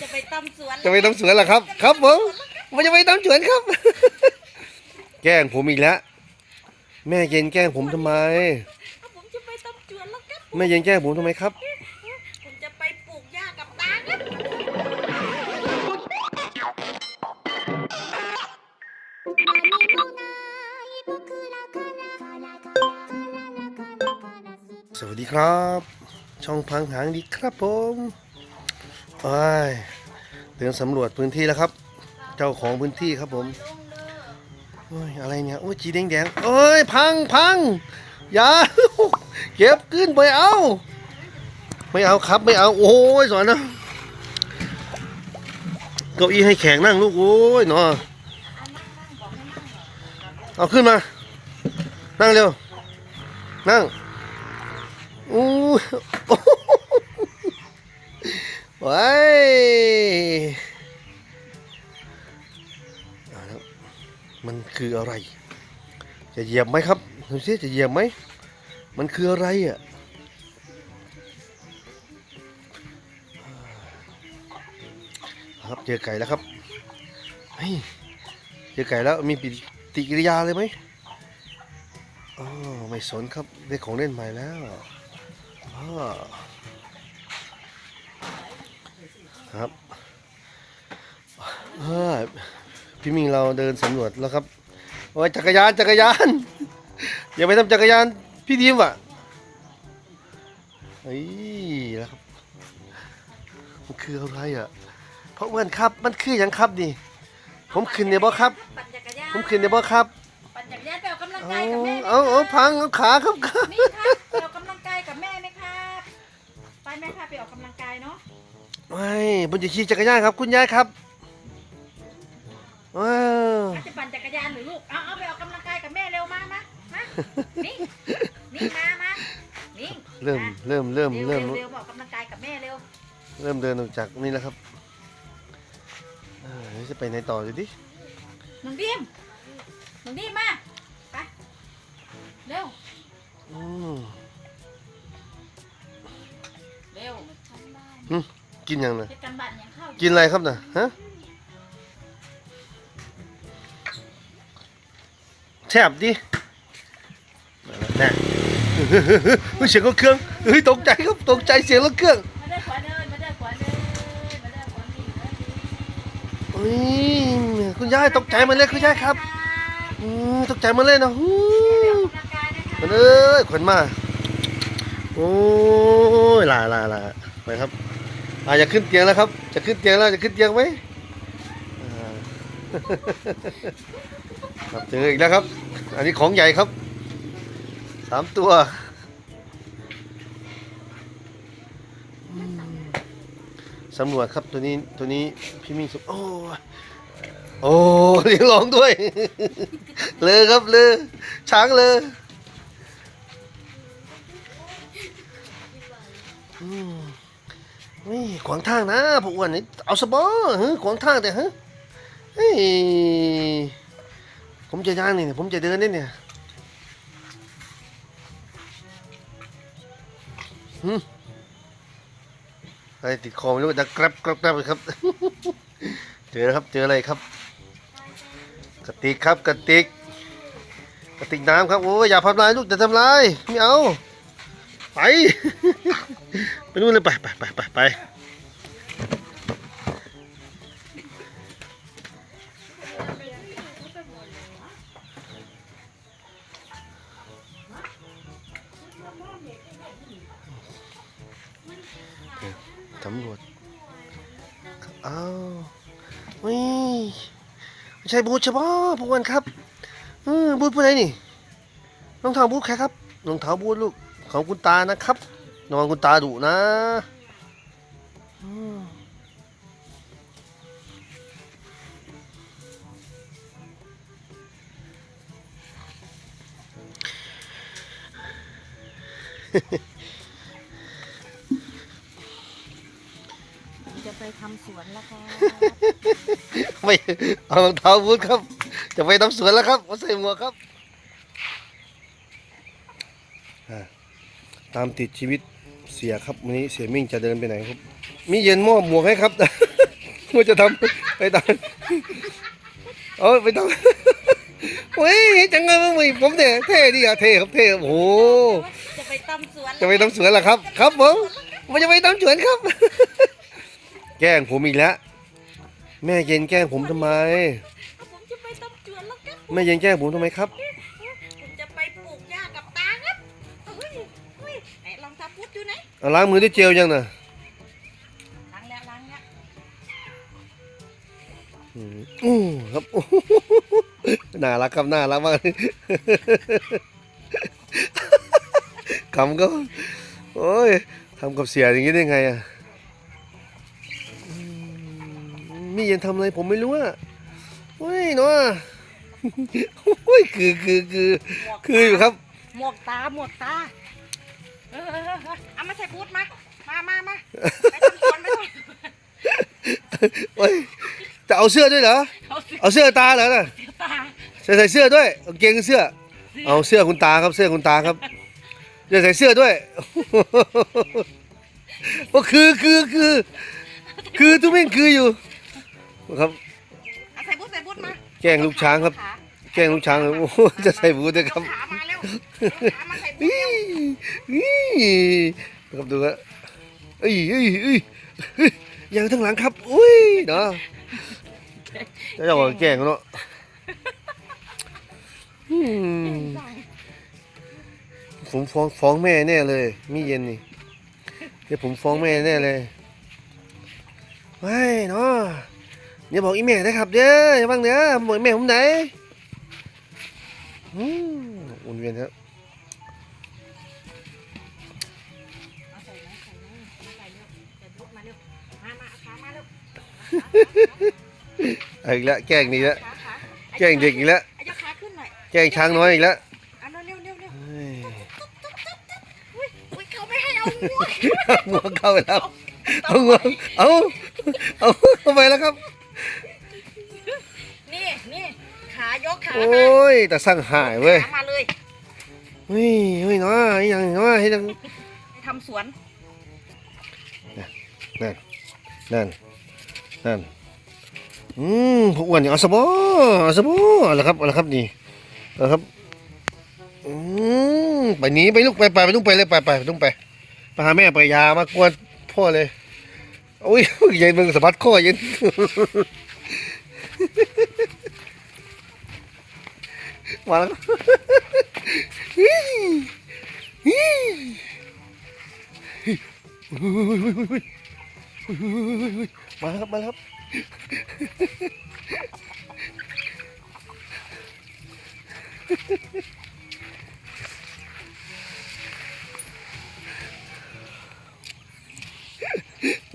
จะไปตำสวนจะไปทำสวนเหรอครับ ครับผมมันจะไปทำสวนครับ แกล้งผมอีกแล้วแม่เย็นแกล้งผมทำไมผมจะไปตำสวนแล้วครับแม่เย็นแกล้งผมทำไมครับ ผมจะไปปลูกหญ้ากับตาครับสวัสดีครับ ช่องพังหางดีครับผม ไปเดินสำรวจพื้นที่แล้วครับ เจ้าของพื้นที่ครับผมโอ้ยอะไรเนี่ยโอ้ยจีแดงแดงๆเอ้ยพังพังอย่าเก็บขึ้นไปเอา ไม่เอาครับไม่เอาโอ้ยสอนนะเก้าอี้ให้แขกนั่งลูกโอ้ยเนาะเอาขึ้นมา นั่งเร็ว นั่งอู้ ว้ายมันคืออะไร จะเหยียบไหมครับดูสิจะเหยียบไหม มันคืออะไรอะครับเจอไก่แล้วครับเฮ้ยเจอไก่แล้วมีปฏิกิริยาเลยไหมอ๋อไม่สนครับได้ของเล่นใหม่แล้วอ๋อ ครับเฮ้ยพี่มิงเราเดินสำรวจแล้วครับโอ้ยจักรยานจักรยานอย่าไปทำจักรยานพี่ทีมอะเฮ้ยแล้วครับมันคืออะไรอะเพราะเพื่อนครับมันคืออย่างครับนี่ผมขึ้นเนี่ยบ่ครับ ปั่นจักรยานผมขึ้นเนี่ยบ่ครับปั่นจักรยานไปออกกำลังเอากายกับแม่ไหมเอาเอาพังเอาขาครับครับนี่ครับไปออกกำลังกายกับแม่ไหมครับไปไหมครับไปออกกำลังกายเนาะ ไม่ผมจะขี่จักรยานครับ คุณยายครับว้าวอาจจะปั่นจักรยานหรือลูก เอาเอาไปออกกำลังกายกับแม่เร็วมามามานี่นี่มามานี่เริ่มเริ่มเริ่มเร็วเริ่มเร็วเร็วมาออกกำลังกายกับแม่เร็ว เริ่มเดินออกจากนี่แล้วครับเอ้ยจะไปไหนต่อดูดิหนุ่มดิมหนุ่มดิมมา ไป เร็วอืมเร็ว กินยังน่ะเฮ็ดกันบ้านยังเข้ากินอะไรครับน่ะฮะแซ่บดิแน่เฮ้ยเสียงรถเครื่องเฮ้ยตกใจครับตกใจเสียงรถเครื่องมาได้ขวาเดินมาได้ขวาเดินมาได้ขวานี่เดินดีเฮ้ยคุณยายตกใจมันเลยคุณยายครับอืมตกใจมันเลยนะฮู้ออกกำลังกายนะคะมันเอ้ยขวัญมาโอ้ยลาลาลาไปครับ อ่าจะขึ้นเตียงแล้วครับ จะขึ้นเตียงแล้วจะขึ้นเตียงไหมอ่าครับเจออีกแล้วครับ อันนี้ของใหญ่ครับสามตัวสำรวจครับตัวนี้ตัวนี้พี่มิ่งสุโอ้โอ้เรียกร้องด้วย เลยครับเลยช้างเลย นี่ขวางทางนะพวกอ้วนนี่เอาสบอฮะขวางทางแต่ฮะเฮ้ยผมจะย่างนี่เนี่ยผมจะเดินนี่เนี่ยหืมอะไรติดคอไม่รู้จะกรับกรับกรับครับ เจอแล้วครับเจออะไรครับ กระติกครับกระติกกระติกน้ำครับโอ้ยอย่าทำลายลูกจะทำลายไม่เอา ไป ไปนู่นเลยไปไปไปไปไปตำรวจเอาวิไม่ใช่บูธใช่ปะพวกมันครับเออบูธผู้ใดนี่รองเท้าบูธใครครับรองเท้าบูธลูก ของคุณตานะครับระวังคุณตาดุนะอืมจะไปทำสวนแล้วค่ะไม่เอารองเท้าบูธครับ จะไปทำสวนแล้วครับมาใส่หมวกครับอ่า ตามติดชีวิตเสียครับวันนี้เสียมิ่งจะเดินไปไหนครับ มีเย็นมอบหมวกให้ครับว่าจะทำไปตามเออไปตามเฮ้ยจังเลยมึงผมเนี่ยเท่ดีอะเท่ครับเท่ครับโอ้โหจะไปตำสวนจะไปทำสวนเหรอครับ ครับผมมันจะไปทำสวนครับ แกล้งผมอีกแล้วแม่เย็นแกล้งผมทำไมผมจะไปตำสวนแล้วครับแม่เย็นแกล้งผมทำไมครับ เอาล้างมือด้วยเจลยังน่ะล้างแล้วล้างแล้วอืมอู้ครับน่ารักครับน่ารักมากคำก็โอ้ยทำกับเสียอย่างนี้ได้ไงอะอืมนี่ยังทำอะไรผมไม่รู้อะโอ้ยเนาะโอ้ยคือคือคือหมวกคืออยู่ครับ หมวกตาหมวกตา เออเออเออเออเอามาใส่พุทธมา มามามาไปทำสวนไปทำโอ้ยจะเอาเสื้อด้วยเหรอเอาเสื้อเอาเสื้อตาเหรอน่ะตาใส่ใส่เสื้อด้วยกางเกงเสื้อ เอาเสื้อคุณตาครับ เสื้อคุณตาครับจะใส่เสื้อด้วย ก็คือคือคือ คือทุกเม่งคืออยู่ ครับ เอาใส่พุทธใส่พุทธมาแกล้งลูกช้างครับขาแกล้งลูกช้างเลยโอ้โหจะใส่บูทด้วยครับยกขามา เร็วเอาขามาใส่พุทธนี่เร็วนี่ครับดูครับเอ้ยเอ้ยเอ้ยยยางทั้งหลังครับ อุ้ยเนาะจะจะบอกแกล้งเขาเนาะผมฟ้องฟ้องแม่แน่เลย มีเย็นนี่เดี๋ยวผมฟ้องแม่แน่เลยไม่เนาะอย่าบอกอีแม่นะครับเด้ออย่าบังเด้อบอกอีแม่ผมไหน อืม อุ่นเวียนครับเอาใส่ไหมใส่ไหมมาใส่เร็วใส่พุทธมาเร็วมามาเอาขามาเร็วเอาอีกแล้วแกล้งนี่แล้วขาขาแกล้งเด็กอีกแล้วเอายกขาขึ้นหน่อยแกล้งช้างน้อยอีกแล้วเอาเร็วเร็วเร็วเฮ้ยอุ้ยอุ้ยเขาไม่ให้เอางวงงวงเข้าไปแล้วเอางวงเอาเอาเข้าไปแล้วครับนี่นี่ขายกขาโอมา้ยแต่สั่งหายเว้ยขามา เฮ้ยเฮ้ยเนาะไอ้ยังเนาะให้ยังให้ทำสวน นั่นนั่นนั่นอืมพวกอ้วนนี่เอาสบอเอาสบอเอาละครับเอาละครับนี่เอาละครับอืมไปหนีไปลูกไปไปไปลูกไปเลยไปไปลูกไปไปหาแม่ไปยามากวนพ่อเลยโอ้ยเย็นมึงสะบัดข้อเย็น มาแล้ว มาครับ มาครับ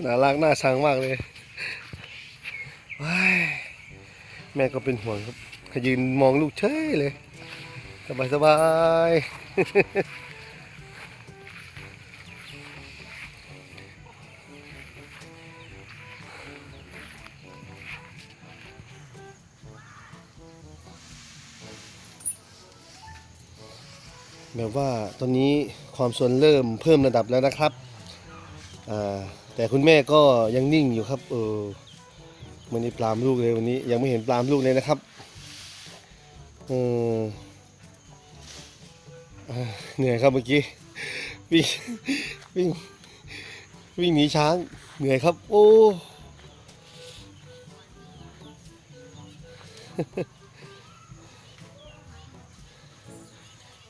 น่ารักน่าชังมากเลยแม่ก็เป็นห่วงครับก็ยืนมองลูกเฉยเลย สบายสบายแบบว่าตอนนี้ความส่วนเริ่มเพิ่มระดับแล้วนะครับ แต่คุณแม่ก็ยังนิ่งอยู่ครับ เออมันนี่ปลามลูกเลยวันนี้ ยังไม่เห็นปลามลูกเลยนะครับ เออ เหนื่อยครับเมื่อกี้วิ่งวิ่งวิ่งหนีช้างเหนื่อยครับ โอ้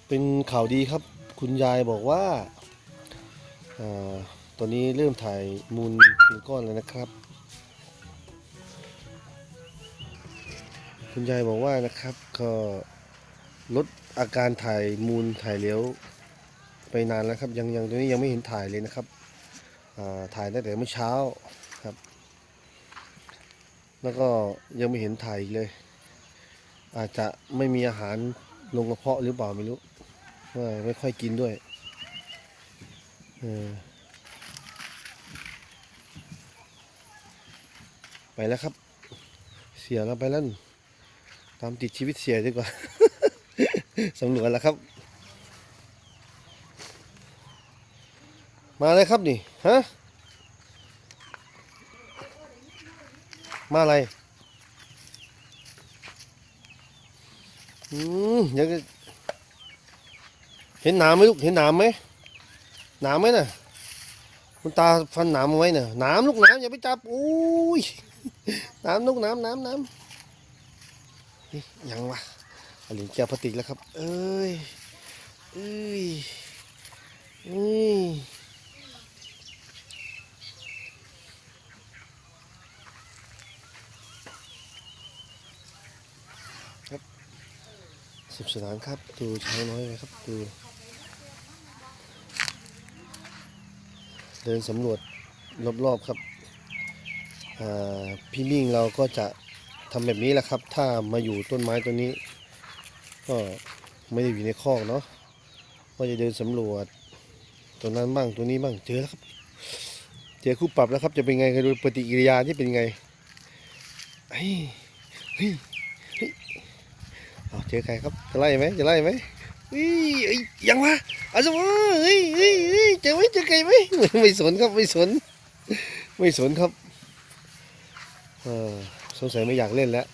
เป็นข่าวดีครับ คุณยายบอกว่าอตอนนี้เริ่มถ่ายมูลเป็นก้อนแล้วนะครับ คุณยายบอกว่านะครับก็ลด อาการถ่ายมูลถ่ายเหลวไปนานแล้วครับ ยังยังตอนนี้ยังไม่เห็นถ่ายเลยนะครับถ่ายตั้งแต่เมื่อเช้าครับ แล้วก็ยังไม่เห็นถ่ายอีกเลย อาจจะไม่มีอาหารลงกระเพาะหรือเปล่าไม่รู้ว่าไม่ค่อยกินด้วยไปแล้วครับ เสียแล้วไปแล้วตามติดชีวิตเสียดีกว่า สำรวจแล้วครับ มาเลยครับนี่ฮะมาอะไรอืมยังเห็นหนามไหมลูกเห็นหนามไหมหนามไหมน่ะคุณตาฟันหนามเอาไว้น่ะหนามลูกหนามอย่าไปจับอุ้ยหนามลูกหนามหนามหนามยังวะ อลินแก้วพลาสติกแล้วครับ เอ้ยเอ้ยเอ้ยครับสุขสนานครับ ดูเช้าน้อยไว้ครับ ดู เดินสำรวจรอบๆครับอ่าพี่มิ่งเราก็จะทำแบบนี้แหละครับ ถ้ามาอยู่ต้นไม้ต้นนี้ ก็ไม่ได้อยู่ในคอกเนาะก็จะเดินสำรวจตัวนั้นบ้างตัวนี้บ้างเจอแล้วครับเจอคู่ปรับแล้วครับจะเป็นไงกันดูปฏิกิริยาที่เป็นไงเฮ้ยเฮ้ยเฮ้ยเจอใครครับจะไล่ไหมจะไล่ไหมเฮ้ยยังวะอาจจะว่าเฮ้ยเฮ้ยเฮ้ยเจอไหมเจอไก่ไหมไม่สนครับไม่สน ไม่สนครับเออสงสัยไม่อยากเล่นแล้ว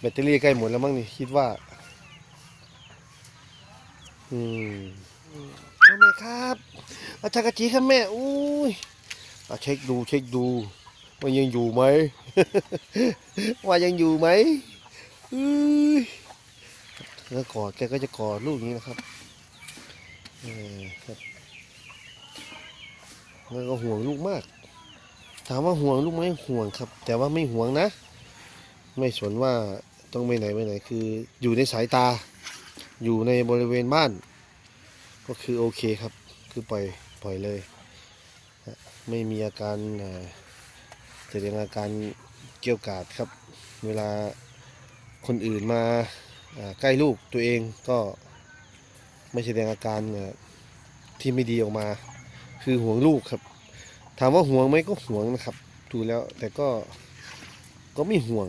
แบตเตอรี่ใกล้หมดแล้วมั้งนี่คิดว่า อืมเอาแม่ครับอาจากะจีครับแม่อุ้ยเอาเช็คดูเช็คดูว่ายังอยู่ไหม ว่ายังอยู่ไหมอุ้ยแล้วกอดแกก็จะกอดลูกนี้นะครับเออครับแล้วก็ห่วงลูกมาก ถามว่าห่วงลูกไหมห่วงครับ แต่ว่าไม่ห่วงนะ ไม่สนว่าต้องไปไหนไปไหนคืออยู่ในสายตา อยู่ในบริเวณบ้าน ก็คือโอเคครับ คือปล่อยปล่อยเลย ไม่มีอาการแสดงอาการเกี่ยวกาดครับ เวลาคนอื่นมาใกล้ลูกตัวเองก็ไม่แสดงอาการที่ไม่ดีออกมา คือห่วงลูกครับ ถามว่าห่วงไหมก็ห่วงนะครับดูแล้วแต่ก็ก็ไม่ห่วง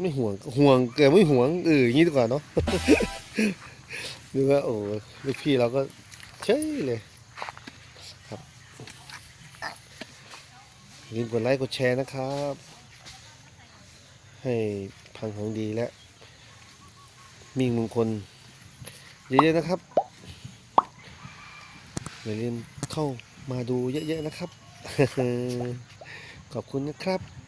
ไม่ห่วงห่วงแต่ไม่ห่วงเอออย่างนี้ดีกว่าเนาะ ดูว่าโอ้ลูกพี่เราก็เฉยเลยครับย่าลืมกดไลค์กดแชร์นะครับ ให้พังของดีและ มิ่งมงคลเยอะๆนะครับอย่าลืมเข้ามาดูเยอะๆนะครับ ขอบคุณนะครับ